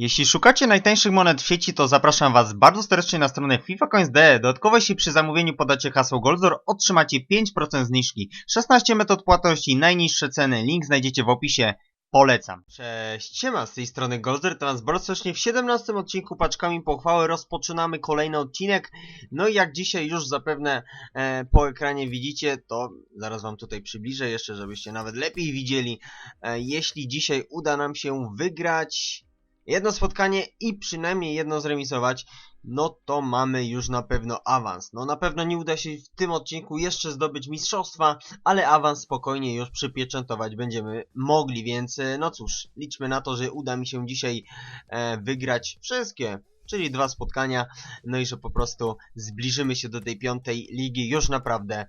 Jeśli szukacie najtańszych monet w sieci, to zapraszam Was bardzo serdecznie na stronę FIFACoins.de. Dodatkowo jeśli przy zamówieniu podacie hasło Goldzor, otrzymacie 5% zniżki. 16 metod płatności, najniższe ceny, link znajdziecie w opisie. Polecam. Cześć, siema, z tej strony Goldzor, to nas bardzo serdecznie w 17 odcinku Paczkami Pochwały rozpoczynamy kolejny odcinek. No i jak dzisiaj już zapewne e, po ekranie widzicie, to zaraz Wam tutaj przybliżę jeszcze, żebyście nawet lepiej widzieli. E, jeśli dzisiaj uda nam się wygrać jedno spotkanie i przynajmniej jedno zremisować, no to mamy już na pewno awans. No na pewno nie uda się w tym odcinku jeszcze zdobyć mistrzostwa, ale awans spokojnie już przypieczętować będziemy mogli, więc e, no cóż, liczmy na to, że uda mi się dzisiaj e, wygrać wszystkie. Czyli dwa spotkania, no i że po prostu zbliżymy się do tej piątej ligi już naprawdę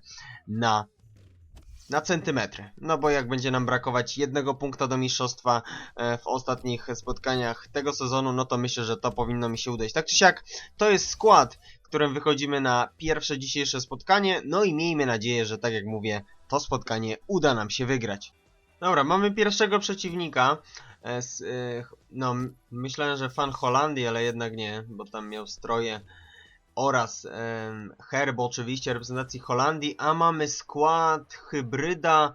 na na centymetry. No bo jak będzie nam brakować jednego punkta do mistrzostwa e, w ostatnich spotkaniach tego sezonu, no to myślę, że to powinno mi się udać. Tak czy siak, to jest skład, którym wychodzimy na pierwsze dzisiejsze spotkanie, no i miejmy nadzieję, że tak jak mówię, to spotkanie uda nam się wygrać. Dobra, mamy pierwszego przeciwnika. E, s, e, ch- no, myślałem, że fan Holandii, ale jednak nie, bo tam miał stroje oraz herb oczywiście reprezentacji Holandii, a mamy skład hybryda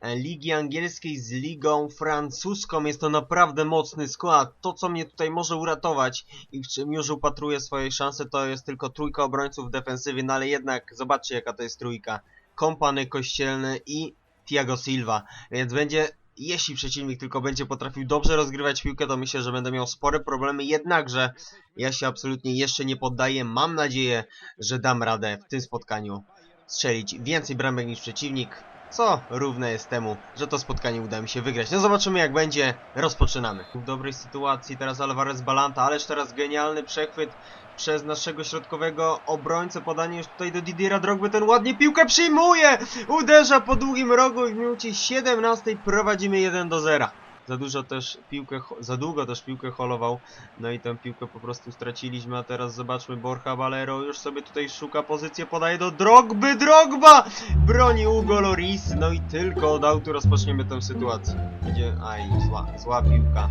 e, Ligi Angielskiej z Ligą Francuską. Jest to naprawdę mocny skład. To, co mnie tutaj może uratować i w czym już upatruję swojej szansy, to jest tylko trójka obrońców w defensywie, no ale jednak zobaczcie, jaka to jest trójka. Kompany Kościelny i Thiago Silva, więc będzie jeśli przeciwnik tylko będzie potrafił dobrze rozgrywać piłkę, to myślę, że będę miał spore problemy. Jednakże ja się absolutnie jeszcze nie poddaję. Mam nadzieję, że dam radę w tym spotkaniu strzelić więcej bramek niż przeciwnik, co równe jest temu, że to spotkanie uda mi się wygrać. No zobaczymy jak będzie. Rozpoczynamy. W dobrej sytuacji teraz Alvarez Balanta, ależ teraz genialny przechwyt przez naszego środkowego obrońcę. Podanie już tutaj do Didiera Drogby. Ten ładnie piłkę przyjmuje! Uderza po długim rogu i w minucie 17 prowadzimy 1 do 0. Za dużo też piłkę, za długo też piłkę holował, no i tę piłkę po prostu straciliśmy, a teraz zobaczmy Borja Valero już sobie tutaj szuka pozycję, podaje do Drogby, Drogba! Broni Hugo Loris, no i tylko od autu rozpoczniemy tę sytuację. Będzie, aj, zła, zła piłka,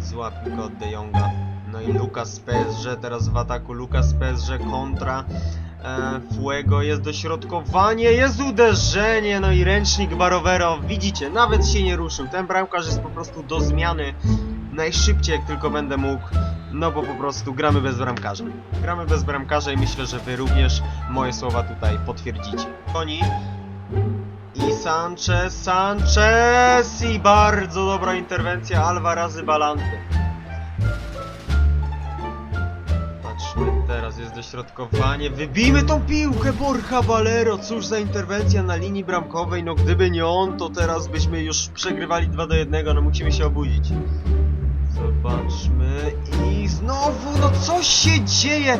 zła piłka od De Jonga. No i Lukas PSG, teraz w ataku Lukas PSG kontra e, Fuego, jest dośrodkowanie, jest uderzenie, no i ręcznik Barovero, widzicie, nawet się nie ruszył, ten bramkarz jest po prostu do zmiany najszybciej jak tylko będę mógł, no bo po prostu gramy bez bramkarza. Gramy bez bramkarza i myślę, że wy również moje słowa tutaj potwierdzicie. Koni i Sanchez, Sanchez i bardzo dobra interwencja Alvarazy Balanty. Teraz jest dośrodkowanie. Wybijmy tą piłkę, Borja Valero. Cóż za interwencja na linii bramkowej. No gdyby nie on, to teraz byśmy już przegrywali 2 do 1. No musimy się obudzić. Zobaczmy. I znowu, no co się dzieje?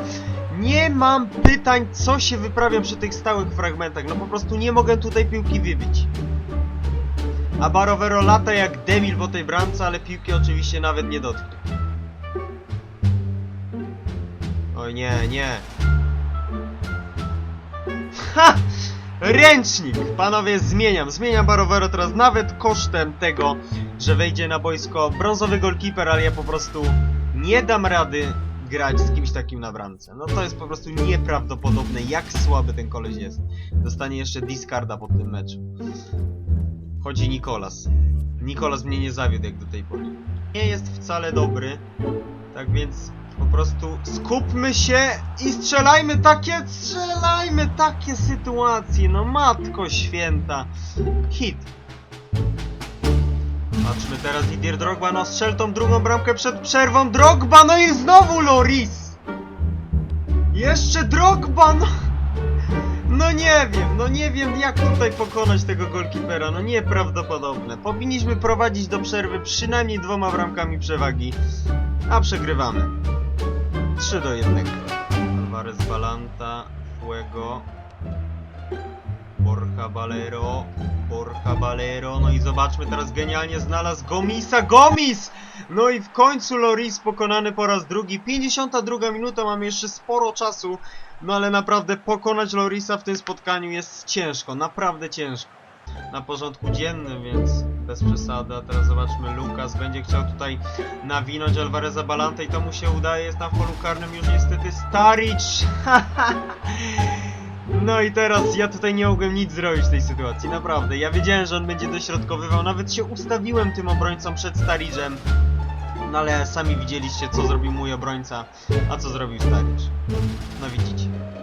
Nie mam pytań, co się wyprawia przy tych stałych fragmentach. No po prostu nie mogę tutaj piłki wybić. A Barovero lata jak debil po tej bramce, ale piłki oczywiście nawet nie dotknie. Oj nie, nie. Ha! Ręcznik! Panowie, zmieniam. Zmieniam Barovero teraz nawet kosztem tego, że wejdzie na boisko brązowy golkiper, ale ja po prostu nie dam rady grać z kimś takim na bramce. No to jest po prostu nieprawdopodobne, jak słaby ten koleś jest. Dostanie jeszcze discarda po tym meczu. Chodzi Nikolas. Nikolas mnie nie zawiódł jak do tej pory. Nie jest wcale dobry, tak więc po prostu skupmy się i strzelajmy takie, strzelajmy takie sytuacje, no matko święta. Hit. Patrzmy teraz Didier Drogba, no strzel tą drugą bramkę przed przerwą, Drogba, no i znowu Loris! Jeszcze Drogba, no... No nie wiem, no nie wiem jak tutaj pokonać tego golkipera, no nieprawdopodobne. Powinniśmy prowadzić do przerwy przynajmniej dwoma bramkami przewagi, a przegrywamy. 3 do 1. Alvarez Balanta, Fuego, Borja Valero, Borja Valero, no i zobaczmy teraz genialnie znalazł Gomisa, Gomis! No i w końcu Loris pokonany po raz drugi, 52 minuta, mamy jeszcze sporo czasu, no ale naprawdę pokonać Lorisa w tym spotkaniu jest ciężko, naprawdę ciężko. Na porządku dziennym, więc bez przesady. A teraz zobaczmy, Lukas będzie chciał tutaj nawinąć Alvareza Balante i to mu się udaje. Jest w polu karnym już niestety Staric. No i teraz ja tutaj nie mogłem nic zrobić w tej sytuacji, naprawdę. Ja wiedziałem, że on będzie dośrodkowywał, nawet się ustawiłem tym obrońcą przed Staricem. No ale sami widzieliście, co zrobił mój obrońca, a co zrobił Staric. No widzicie.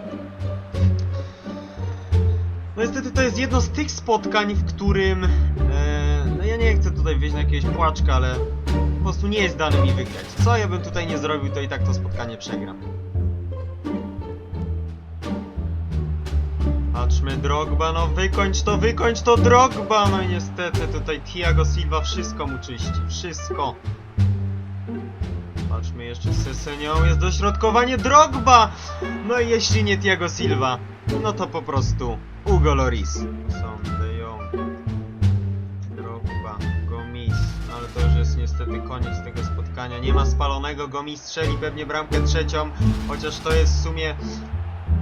Niestety to jest jedno z tych spotkań, w którym... E, no ja nie chcę tutaj wejść na jakiegoś płaczka, ale po prostu nie jest dane mi wygrać. Co ja bym tutaj nie zrobił, to i tak to spotkanie przegram. Patrzmy, Drogba, no wykończ to, wykończ to, Drogba! No i niestety tutaj Thiago Silva wszystko mu czyści, wszystko. Patrzmy jeszcze Sesenią, jest dośrodkowanie Drogba! No i jeśli nie Thiago Silva, no to po prostu Hugo Loris. Są De Jong, Drogba, Gomis, ale to już jest niestety koniec tego spotkania. Nie ma spalonego, Gomis strzeli pewnie bramkę trzecią, chociaż to jest w sumie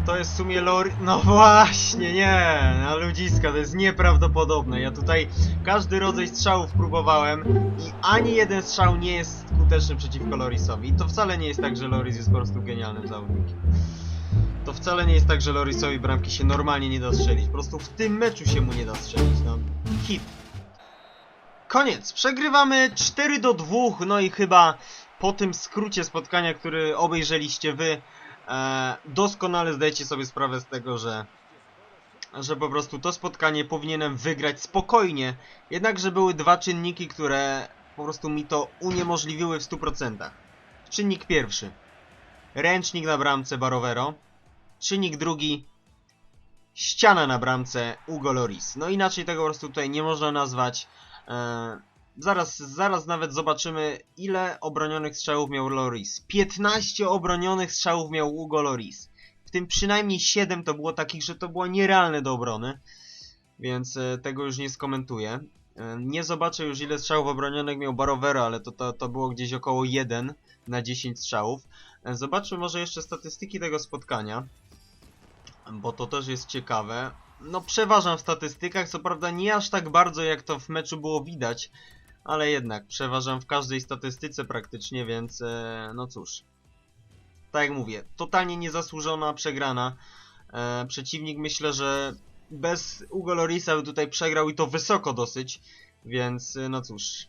to jest w sumie lor... No właśnie, nie! Na ludziska, to jest nieprawdopodobne. Ja tutaj każdy rodzaj strzałów próbowałem i ani jeden strzał nie jest skuteczny przeciwko Lorisowi. I to wcale nie jest tak, że Loris jest po prostu genialnym zawodnikiem. To wcale nie jest tak, że Lorisowi bramki się normalnie nie da strzelić. Po prostu w tym meczu się mu nie da strzelić. No, hit. Koniec. Przegrywamy 4 do 2. No i chyba po tym skrócie spotkania, który obejrzeliście wy, e, doskonale zdajecie sobie sprawę z tego, że że po prostu to spotkanie powinienem wygrać spokojnie. Jednakże były dwa czynniki, które po prostu mi to uniemożliwiły w 100%. Czynnik pierwszy. Ręcznik na bramce Barovero. Czynnik drugi. Ściana na bramce Ugo Loris. No inaczej tego po prostu tutaj nie można nazwać. E, zaraz, zaraz nawet zobaczymy ile obronionych strzałów miał Loris. 15 obronionych strzałów miał Ugo Loris. W tym przynajmniej 7 to było takich, że to było nierealne do obrony. Więc e, tego już nie skomentuję. E, nie zobaczę już ile strzałów obronionych miał Barovero, ale to, to, to było gdzieś około 1 na 10 strzałów. E, Zobaczmy może jeszcze statystyki tego spotkania. Bo to też jest ciekawe. No przeważam w statystykach, co prawda nie aż tak bardzo jak to w meczu było widać. Ale jednak przeważam w każdej statystyce praktycznie, więc e, no cóż. Tak jak mówię, totalnie niezasłużona przegrana. E, przeciwnik myślę, że bez Ugo Lorisa by tutaj przegrał i to wysoko dosyć, więc e, no cóż.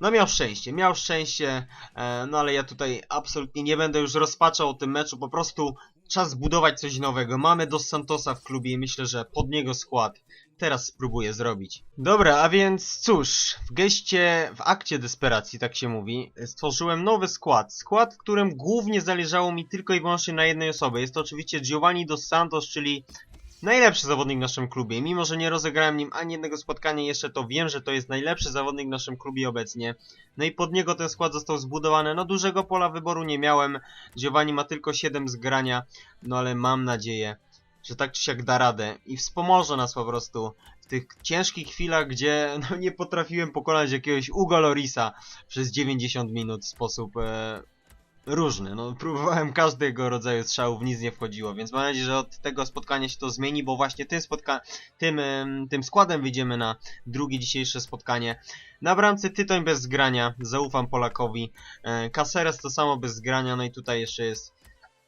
No miał szczęście, miał szczęście, e, no ale ja tutaj absolutnie nie będę już rozpaczał o tym meczu, po prostu czas zbudować coś nowego. Mamy Dos Santosa w klubie i myślę, że pod niego skład teraz spróbuję zrobić. Dobra, a więc cóż, w geście, w akcie desperacji, tak się mówi, stworzyłem nowy skład. Skład, w którym głównie zależało mi tylko i wyłącznie na jednej osobie. Jest to oczywiście Giovanni Dos Santos, czyli najlepszy zawodnik w naszym klubie. Mimo, że nie rozegrałem nim ani jednego spotkania jeszcze, to wiem, że to jest najlepszy zawodnik w naszym klubie obecnie. No i pod niego ten skład został zbudowany. No dużego pola wyboru nie miałem. Giovanni ma tylko 7 z grania, no ale mam nadzieję, że tak czy siak da radę i wspomoże nas po prostu w tych ciężkich chwilach, gdzie no, nie potrafiłem pokonać jakiegoś Ugo Lorisa przez 90 minut w sposób e, różny. No, próbowałem każdego rodzaju strzałów, nic nie wchodziło, więc mam nadzieję, że od tego spotkania się to zmieni, bo właśnie tym, spotka tym, tym składem wyjdziemy na drugie dzisiejsze spotkanie. Na bramce Tytoń bez zgrania, zaufam Polakowi. E, Caceres to samo bez zgrania, no i tutaj jeszcze jest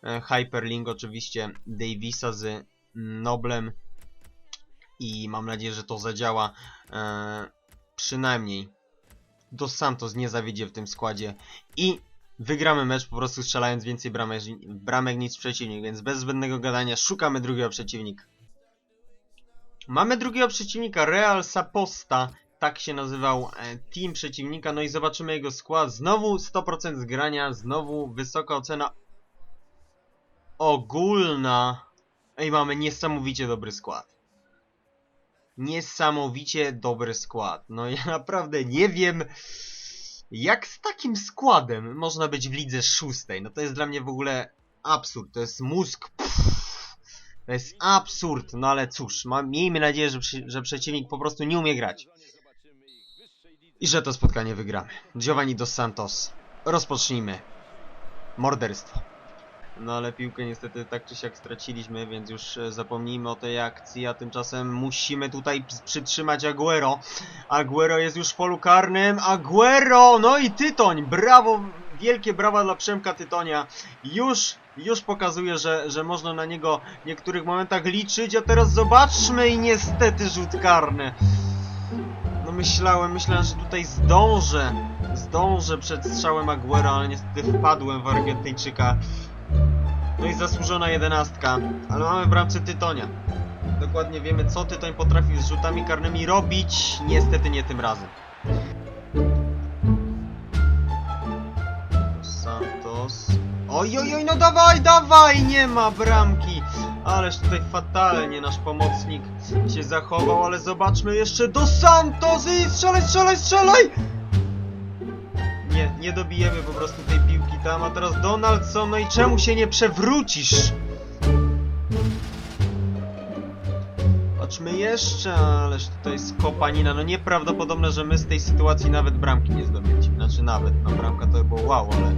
e, Hyperlink oczywiście Davisa z Noblem i mam nadzieję, że to zadziała. E, przynajmniej Dos Santos nie zawiedzie w tym składzie i wygramy mecz po prostu strzelając więcej bramek, bramek niż przeciwnik, więc bez zbędnego gadania szukamy drugiego przeciwnika. Mamy drugiego przeciwnika, Real Saposta, tak się nazywał e, team przeciwnika, no i zobaczymy jego skład. Znowu 100% zgrania, znowu wysoka ocena ogólna. Ej, mamy niesamowicie dobry skład. Niesamowicie dobry skład. No ja naprawdę nie wiem, jak z takim składem można być w lidze szóstej. No to jest dla mnie w ogóle absurd. To jest mózg. Pff, to jest absurd. No ale cóż, ma, miejmy nadzieję, że, że przeciwnik po prostu nie umie grać. I że to spotkanie wygramy. Giovanni dos Santos. Rozpocznijmy morderstwo. No ale piłkę niestety tak czy siak straciliśmy, więc już e, zapomnijmy o tej akcji, a tymczasem musimy tutaj przytrzymać Aguero. Aguero jest już w polu karnym, Aguero! No i Tytoń, brawo, wielkie brawa dla Przemka Tytonia. Już, już pokazuje, że, że można na niego w niektórych momentach liczyć, a teraz zobaczmy i niestety rzut karny. No myślałem, myślałem, że tutaj zdążę, zdążę przed strzałem Aguero, ale niestety wpadłem w Argentyńczyka. No i zasłużona jedenastka, ale mamy bramce Tytonia. Dokładnie wiemy, co Tytoń potrafi z rzutami karnymi robić, niestety nie tym razem. Santos. Oj, oj, oj, no dawaj, dawaj, nie ma bramki. Ależ tutaj fatalnie nasz pomocnik się zachował, ale zobaczmy jeszcze do Santos i strzelaj, strzelaj, strzelaj! Nie, nie dobijemy po prostu tej piłki tam, a teraz Donaldson, no i czemu się nie przewrócisz? Patrzmy jeszcze, ależ tutaj jest kopanina, no nieprawdopodobne, że my z tej sytuacji nawet bramki nie zdobędziemy. Znaczy nawet, no bramka to by było wow, ale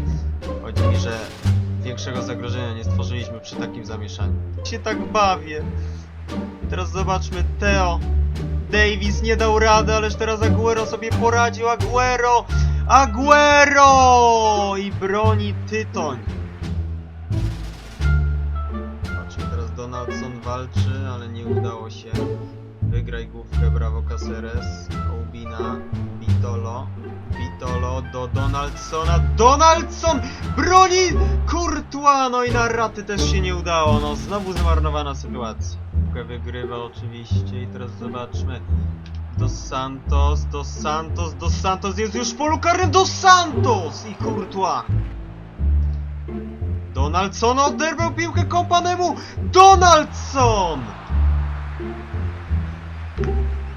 chodzi mi, że większego zagrożenia nie stworzyliśmy przy takim zamieszaniu. Się tak bawię. Teraz zobaczmy, Teo. Davis nie dał rady, ależ teraz Aguero sobie poradził. Aguero! Aguero! I broni Tytoń. Patrzmy, teraz Donaldson walczy, ale nie udało się. Wygraj główkę, brawo Caceres. Oubina, Vitolo. Vitolo do Donaldsona. Donaldson! Broni Courtois! No i na raty też się nie udało. No znowu zmarnowana sytuacja. Piłkę wygrywa oczywiście i teraz zobaczmy. Dos Santos, Dos Santos, Dos Santos jest już w polu karnym Dos Santos i Courtois. Donaldson oderwał piłkę kompanemu. Donaldson!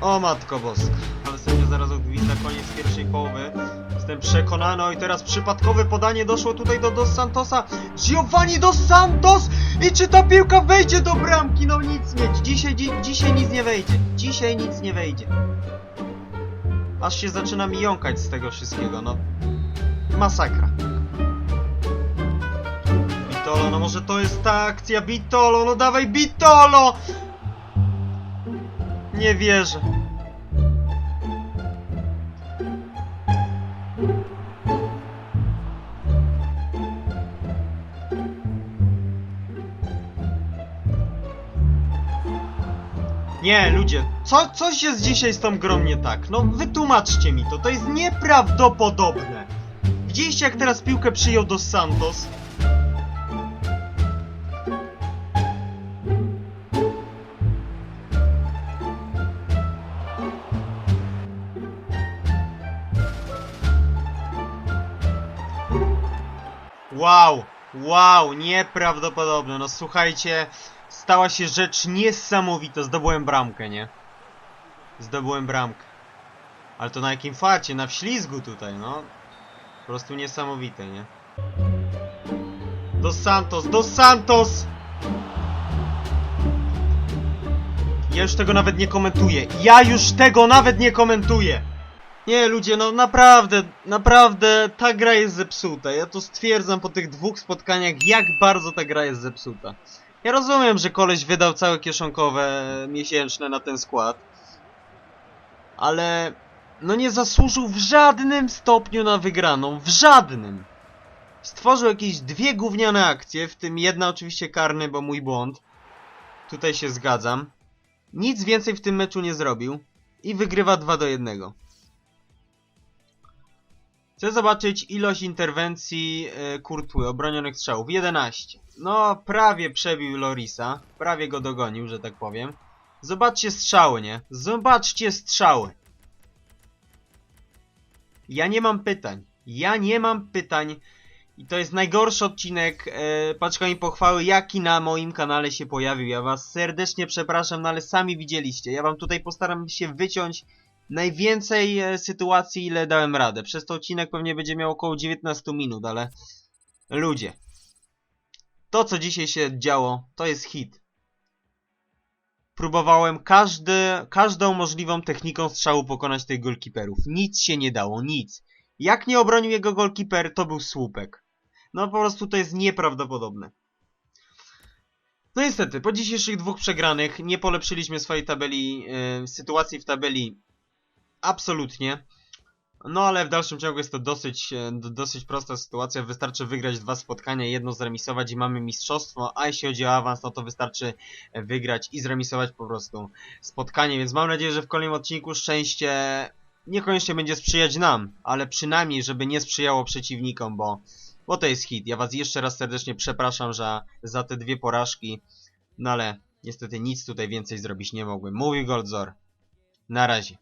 O matko boska. Ale sędzia zaraz odgwizda koniec pierwszej połowy. Jestem przekonany, i teraz przypadkowe podanie doszło tutaj do Dos Santosa. Giovanni Dos Santos! I czy ta piłka wejdzie do bramki? No nic mieć. Dzisiaj, dzi dzisiaj nic nie wejdzie. Dzisiaj nic nie wejdzie. Aż się zaczyna mi jąkać z tego wszystkiego, no. Masakra. Bitolo, no może to jest ta akcja, Bitolo, no dawaj Bitolo! Nie wierzę. Nie, ludzie, co, coś jest dzisiaj z tą grą nie tak. No wytłumaczcie mi to, to jest nieprawdopodobne. Widzieliście jak teraz piłkę przyjął do Santos? Wow, wow, nieprawdopodobne. No słuchajcie, stała się rzecz niesamowita. Zdobyłem bramkę, nie? Zdobyłem bramkę. Ale to na jakim farcie? Na wślizgu tutaj, no. Po prostu niesamowite, nie? Dos Santos, Dos Santos! Ja już tego nawet nie komentuję. Ja już tego nawet nie komentuję! Nie, ludzie, no naprawdę, naprawdę ta gra jest zepsuta. Ja to stwierdzam po tych dwóch spotkaniach, jak bardzo ta gra jest zepsuta. Ja rozumiem, że koleś wydał całe kieszonkowe miesięczne na ten skład. Ale no nie zasłużył w żadnym stopniu na wygraną. W żadnym. Stworzył jakieś dwie gówniane akcje, w tym jedna oczywiście karny, bo mój błąd. Tutaj się zgadzam. Nic więcej w tym meczu nie zrobił. I wygrywa 2 do 1. Chcę zobaczyć ilość interwencji e, Kurtły, obronionych strzałów. 11. No, prawie przebił Lorisa. Prawie go dogonił, że tak powiem. Zobaczcie strzały, nie? Zobaczcie strzały. Ja nie mam pytań. Ja nie mam pytań. I to jest najgorszy odcinek e, paczkami pochwały, jaki na moim kanale się pojawił. Ja was serdecznie przepraszam, no ale sami widzieliście. Ja wam tutaj postaram się wyciąć najwięcej e, sytuacji, ile dałem radę. Przez to odcinek pewnie będzie miał około 19 minut, ale ludzie. To, co dzisiaj się działo, to jest hit. Próbowałem każdy, każdą możliwą techniką strzału pokonać tych golkiperów. Nic się nie dało, nic. Jak nie obronił jego golkiper, to był słupek. No po prostu to jest nieprawdopodobne. No niestety, po dzisiejszych dwóch przegranych nie polepszyliśmy swojej tabeli, yy, sytuacji w tabeli absolutnie. No ale w dalszym ciągu jest to dosyć, e, dosyć prosta sytuacja. Wystarczy wygrać dwa spotkania, jedno zremisować i mamy mistrzostwo, a jeśli chodzi o awans, no to wystarczy e, wygrać i zremisować po prostu spotkanie. Więc mam nadzieję, że w kolejnym odcinku szczęście niekoniecznie będzie sprzyjać nam, ale przynajmniej, żeby nie sprzyjało przeciwnikom, bo, bo to jest hit. Ja was jeszcze raz serdecznie przepraszam za, za te dwie porażki, no ale niestety nic tutaj więcej zrobić nie mogłem. Mówił Goldzor. Na razie.